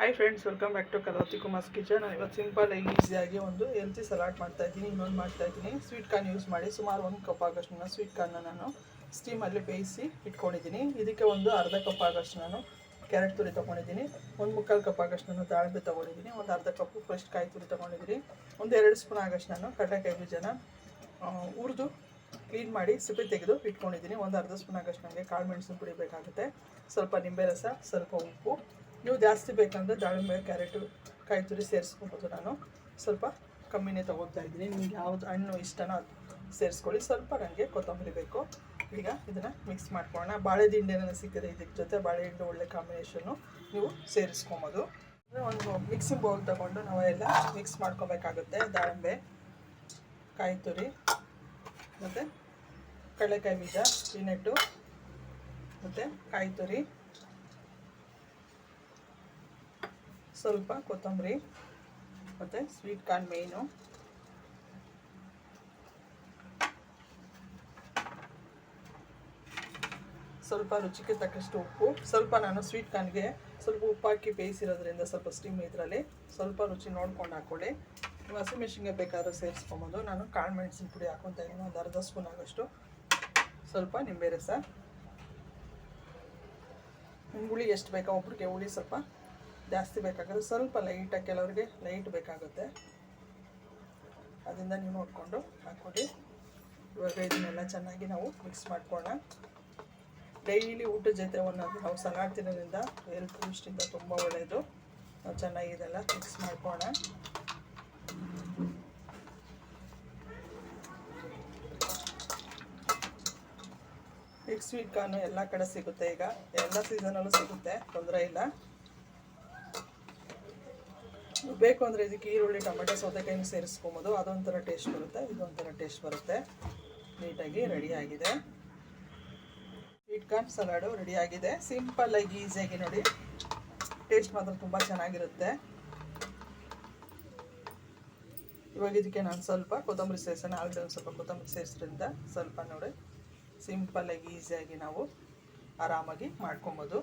Hi friends welcome back to Kalavathi Kumar's kitchen ನಾನು ಇವತ್ತು simple ಆಗಿ ಈಸಿಯಾಗಿ ಒಂದು ಹೆಲ್ತಿ ಸಲಾಡ್ ಮಾಡ್ತಾ ಇದ್ದೀನಿ, ಇನ್ನೊಂದು ಮಾಡ್ತಾ ಇದ್ದೀನಿ. ಸ್ವೀಟ್ ಕಾರ್ನ್ ಯೂಸ್ ಮಾಡಿ, ಸುಮಾರು ಒಂದು ಕಪ್ ಆಗೋಷ್ಟು ಸ್ವೀಟ್ ಕಾರ್ನ ನಾನು ಸ್ಟೀಮಲ್ಲಿ ಬೇಯಿಸಿ ಇಟ್ಕೊಂಡಿದ್ದೀನಿ. ಇದಕ್ಕೆ ಒಂದು ಅರ್ಧ ಕಪ್ ಆಗೋಷ್ಟು ನಾನು ಕ್ಯಾರೆಟ್ ತುರಿ ತೊಗೊಂಡಿದ್ದೀನಿ. ಒಂದು ಮುಕ್ಕಾಲು ಕಪ್ ಆಗೋಷ್ಟು ನಾನು ದಾಳಿಂಬೆ ತೊಗೊಂಡಿದ್ದೀನಿ. ಒಂದು ಅರ್ಧ ಕಪ್ಪು ಫ್ರೆಶ್ ಕಾಯಿ ತುರಿ ತೊಗೊಂಡಿದ್ದೀನಿ. ಒಂದು ಎರಡು ಸ್ಪೂನ್ ಆಗೋಷ್ಟು ನಾನು ಕಡಲೆಕಾಯಿ ಬೀಜನ ಹುರಿದು ಕ್ಲೀನ್ ಮಾಡಿ ಸಿಪ್ಪೆ ತೆಗೆದು ಇಟ್ಕೊಂಡಿದ್ದೀನಿ. ಒಂದು ಅರ್ಧ ಸ್ಪೂನ್ ಆಗೋಷ್ಟು ನನಗೆ ಕಾಳು ಮೆಣಸು ಪುಡಿ ಬೇಕಾಗುತ್ತೆ. ಸ್ವಲ್ಪ ನಿಂಬೆ ರಸ, ಸ್ವಲ್ಪ ಉಪ್ಪು. ನೀವು ಜಾಸ್ತಿ ಬೇಕಂದರೆ ದಾಳಿಂಬೆ ಕ್ಯಾರೆಟು ಕಾಯಿ ತುರಿ ಸೇರಿಸ್ಕೊಬೋದು ನಾನು. ಸ್ವಲ್ಪ ಕಮ್ಮಿನೇ ತೊಗೋತಾ ಇದ್ದೀನಿ. ನಿಮ್ಗೆ ಯಾವ್ದು ಹಣ್ಣು ಇಷ್ಟನೋ ಅದು ಸೇರಿಸ್ಕೊಳ್ಳಿ. ಸ್ವಲ್ಪ ನನಗೆ ಕೊತ್ತಂಬರಿ ಬೇಕು. ಈಗ ಇದನ್ನು ಮಿಕ್ಸ್ ಮಾಡ್ಕೊಳ್ಳೋಣ. ಬಾಳೆ ದಿಂಡೆನ ಸಿಕ್ಕಿದೆ ಇದಕ್ಕೆ ಜೊತೆ. ಬಾಳೆಹಣ್ಣು ಒಳ್ಳೆ ಕಾಂಬಿನೇಷನ್ನು ನೀವು ಸೇರಿಸ್ಕೊಬೋದು. ಅಂದರೆ ಒಂದು ಮಿಕ್ಸಿಂಗ್ ಬೌಲ್ ತೊಗೊಂಡು ನಾವು ಎಲ್ಲ ಮಿಕ್ಸ್ ಮಾಡ್ಕೊಬೇಕಾಗುತ್ತೆ. ದಾಳಿಂಬೆ, ಕಾಯಿ ತುರಿ ಮತ್ತು ಕಡಲೆಕಾಯಿ ಬೀಜ ಪೀನಟ್ಟು ಮತ್ತು ಕಾಯಿ ತುರಿ. ಸ್ವಲ್ಪ ಕೊತ್ತಂಬರಿ, ಮತ್ತು ಸ್ವೀಟ್ ಕಾರ್ನ್ ಮೇಯ್ನು ಸ್ವಲ್ಪ ರುಚಿಗೆ ತಕ್ಕಷ್ಟು ಉಪ್ಪು, ಸ್ವಲ್ಪ ನಾನು ಸ್ವೀಟ್ ಕಾರ್ನ್ಗೆ ಸ್ವಲ್ಪ ಉಪ್ಪು ಹಾಕಿ ಬೇಯಿಸಿರೋದ್ರಿಂದ ಸ್ವಲ್ಪ ಸ್ಟೀಮ್ ಇದರಲ್ಲಿ. ಸ್ವಲ್ಪ ರುಚಿ ನೋಡ್ಕೊಂಡು ಹಾಕ್ಕೊಳ್ಳಿ ನೀವು ಹಸಿಮೆಣ್ಸಿನ್ಕಾಯಿ ಬೇಕಾದ್ರೂ ಸೇರಿಸ್ಕೊಬೋದು. ನಾನು ಕಾಳು ಮೆಣಸಿನ ಪುಡಿ ಹಾಕೊತಾ ಇದ್ದೀನಿ, ಒಂದು ಅರ್ಧ ಸ್ಪೂನ್ ಆಗೋಷ್ಟು. ಸ್ವಲ್ಪ ನಿಂಬೆ ರಸ. ಹುಳಿ ಎಷ್ಟು ಬೇಕೋ ಒಬ್ರಿಗೆ, ಹುಳಿ ಸ್ವಲ್ಪ ಜಾಸ್ತಿ ಬೇಕಾಗುತ್ತೆ ಸ್ವಲ್ಪ ಲೈಟಾಗಿ ಕೆಲವರಿಗೆ ಲೈಟ್ ಬೇಕಾಗುತ್ತೆ. ಅದರಿಂದ ನೀವು ನೋಡಿಕೊಂಡು ಹಾಕ್ಕೊಡಿ. ಇವಾಗ ಇದನ್ನೆಲ್ಲ ಚೆನ್ನಾಗಿ ನಾವು ಮಿಕ್ಸ್ ಮಾಡ್ಕೊಳ್ಳೋಣ. ಡೈಲಿ ಊಟದ ಜೊತೆ ಒಂದೊಂದು ನಾವು ಸಲಾಡ್ ತಿನ್ನೋದ್ರಿಂದ ಹೆಲ್ತ್ ದೃಷ್ಟಿಯಿಂದ ತುಂಬ ಒಳ್ಳೆಯದು ನಾವು ಚೆನ್ನಾಗಿ ಇದೆಲ್ಲ ಮಿಕ್ಸ್ ಮಾಡ್ಕೊಳ್ಳೋಣ. ಈಗ ಸ್ವೀಟ್ ಕಾರ್ನು ಎಲ್ಲ ಕಡೆ ಸಿಗುತ್ತೆ ಈಗ. ಎಲ್ಲ ಸೀಸನಲ್ಲೂ ಸಿಗುತ್ತೆ, ತೊಂದರೆ ಇಲ್ಲ. ಬೇಕು ಅಂದರೆ ಇದಕ್ಕೆ ಈರುಳ್ಳಿ, ಟೊಮೆಟೊ, ಸೌತೆಕಾಯಿನ ಸೇರಿಸ್ಕೊಬೋದು. ಅದೊಂಥರ ಟೇಸ್ಟ್ ಬರುತ್ತೆ ಇದೊಂಥರ ಟೇಸ್ಟ್ ಬರುತ್ತೆ. ನೀಟಾಗಿ ರೆಡಿಯಾಗಿದೆ ಸ್ವೀಟ್ ಕಾರ್ನ್ ಸಲಾಡು ರೆಡಿಯಾಗಿದೆ ಸಿಂಪಲ್ಲಾಗಿ ಈಸಿಯಾಗಿ ನೋಡಿ. ಟೇಸ್ಟ್ ಮಾತ್ರ ತುಂಬ ಚೆನ್ನಾಗಿರುತ್ತೆ. ಇವಾಗ ಇದಕ್ಕೆ ನಾನು ಸ್ವಲ್ಪ ಕೊತ್ತಂಬರಿ ಸೇರಿಸೋಣ. ಆಲ್ರೆಡಿ ಸ್ವಲ್ಪ ಕೊತ್ತಂಬರಿ ಸೇರಿಸ್ರಿಂದ ಸ್ವಲ್ಪ ನೋಡಿ. ಸಿಂಪಲ್ಲಾಗಿ ಈಸಿಯಾಗಿ ನಾವು ಆರಾಮಾಗಿ ಮಾಡ್ಕೊಬೋದು.